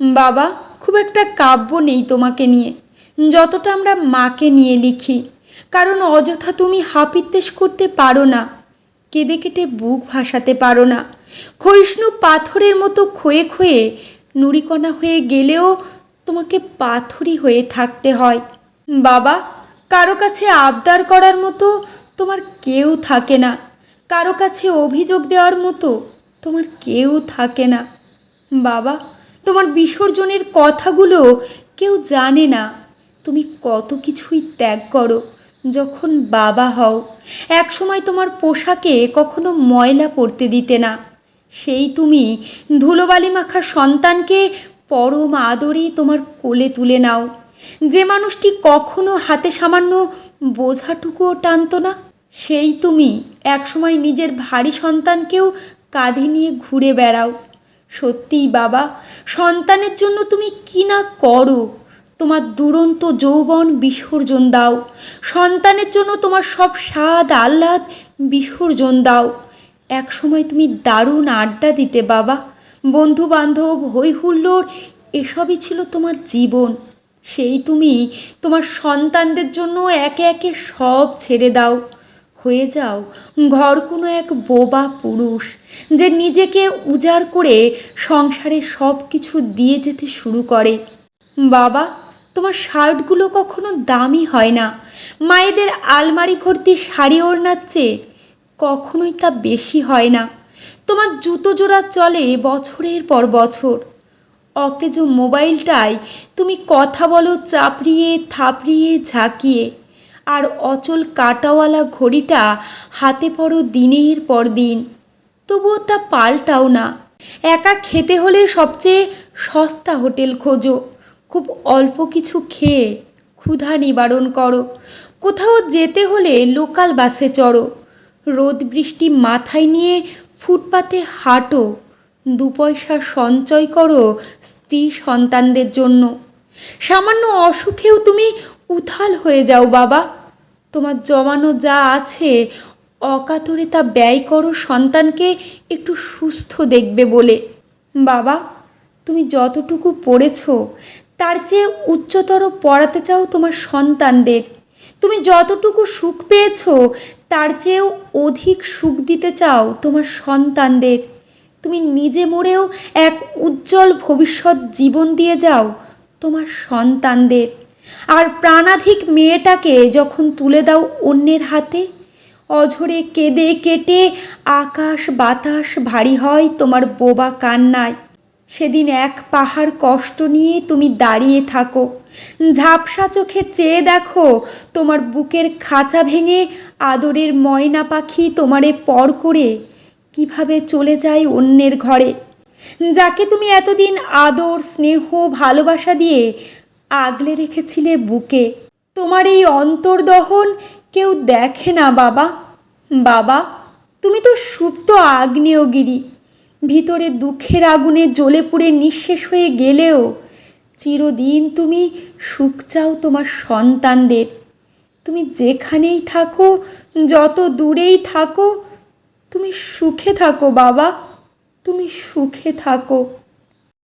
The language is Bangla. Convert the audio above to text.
বাবা, খুব একটা কাব্য নেই তোমাকে নিয়ে। যতটা আমরা মাকে নিয়ে লিখি, কারণ অযথা তুমি হাপিত্তেশ করতে পারো না, কেঁদে কেটে বুক ভাসাতে পারো না। ক্ষয়িষ্ণু পাথরের মতো ক্ষয়ে ক্ষয়ে নুড়িকণা হয়ে গেলেও তোমাকে পাথরই হয়ে থাকতে হয়। বাবা, কারও কাছে আবদার করার মতো তোমার কেউ থাকে না। কারও কাছে অভিযোগ দেওয়ার মতো তোমার কেউ থাকে না। বাবা তোমার বিসর্জনের কথাগুলো কেউ জানে না। তুমি কত কিছুই ত্যাগ করো যখন বাবা হও। একসময় তোমার পোশাকে কখনো ময়লা পড়তে দিতে না। সেই তুমি ধুলোবালি মাখা সন্তানকে পরম আদরে তোমার কোলে তুলে নাও। যে মানুষটি কখনো হাতে সামান্য বোঝাটুকুও টানতো না, সেই তুমি একসময় নিজের ভারী সন্তানকেও কাঁধে নিয়ে ঘুরে বেড়াও। সত্যিই বাবা, সন্তানের জন্য তুমি কি না করো? তোমার দুরন্ত যৌবন বিসর্জন দাও। সন্তানের জন্য তোমার সব স্বাদ আহ্লাদ বিসর্জন দাও। এক সময় তুমি দারুণ আড্ডা দিতে বাবা। বন্ধু বান্ধব হই হুল্লোড় এসবই ছিল তোমার জীবন। সেই তুমি তোমার সন্তানদের জন্য একে একে সব ছেড়ে দাও। হয়ে যাও। ঘর কোনো এক বোবা পুরুষ যে নিজেকে উজাড় করে সংসারে সব কিছু দিয়ে যেতে শুরু করে। বাবা, তোমার শার্টগুলো কখনো দামি হয় না। মায়েদের আলমারি ভর্তি শাড়ি ওড়নার চেয়ে কখনোই তা বেশি হয় না। তোমার জুতো জোড়া চলে বছরের পর বছর। অকেজো মোবাইলটায় তুমি কথা বলো, চাপড়িয়ে, থাপড়িয়ে, ঝাঁকিয়ে। আর অচল কাটাওয়ালা ঘড়িটা হাতে পড়ো দিনের পর দিন। তবুও তা পাল্টাও না। একা খেতে হলে সবচেয়ে সস্তা হোটেল খোঁজো। খুব অল্প কিছু খেয়ে ক্ষুধা নিবারণ করো। কোথাও যেতে হলে লোকাল বাসে চড়ো। রোদ বৃষ্টি মাথায় নিয়ে ফুটপাতে হাঁটো। দু পয়সা সঞ্চয় করো স্ত্রী সন্তানদের জন্য। সামান্য অসুখেও তুমি উথাল হয়ে যাও বাবা। তোমার জমানো যা আছে, অকাতরে তা ব্যয় করো সন্তানকে, একটু সুস্থ দেখবে বলে। বাবা, তুমি যতটুকু পড়েছ, তার চেয়ে উচ্চতর পড়াতে চাও তোমার সন্তানদের। তুমি যতটুকু সুখ পেয়েছ, তার চেয়েও অধিক সুখ দিতে চাও তোমার সন্তানদের। তুমি নিজে মরেও এক উজ্জ্বল ভবিষ্যৎ জীবন দিয়ে যাও তোমার সন্তানদের। আর প্রাণাধিক মেয়েটাকে যখন তুলে দাও অন্যের হাতে, অঝরে কেঁদে কেটে আকাশ বাতাস ভারী হয় তোমার বোবা কান্নায়। সেদিন এক পাহাড় কষ্ট নিয়ে তুমি দাঁড়িয়ে থাকো, ঝাপসা চোখে চেয়ে দেখো তোমার বুকের খাঁচা ভেঙে আদরের ময়না পাখি তোমারে পর করে কীভাবে চলে যায় অন্যের ঘরে। যাকে তুমি এতদিন আদর, স্নেহ, ভালোবাসা দিয়ে আগলে রেখেছিলে বুকে। তোমার এই অন্তর্দহন কেউ দেখে না, বাবা। বাবা, তুমি তো সুপ্ত আগ্নেয়গিরি। ভিতরে দুঃখের আগুনে জ্বলে পুড়ে নিঃশেষ হয়ে গেলেও চিরদিন তুমি সুখ চাও তোমার সন্তানদের। তুমি যেখানেই থাকো, যত দূরেই থাকো, তুমি সুখে থাকো, বাবা। তুমি সুখে থাকো।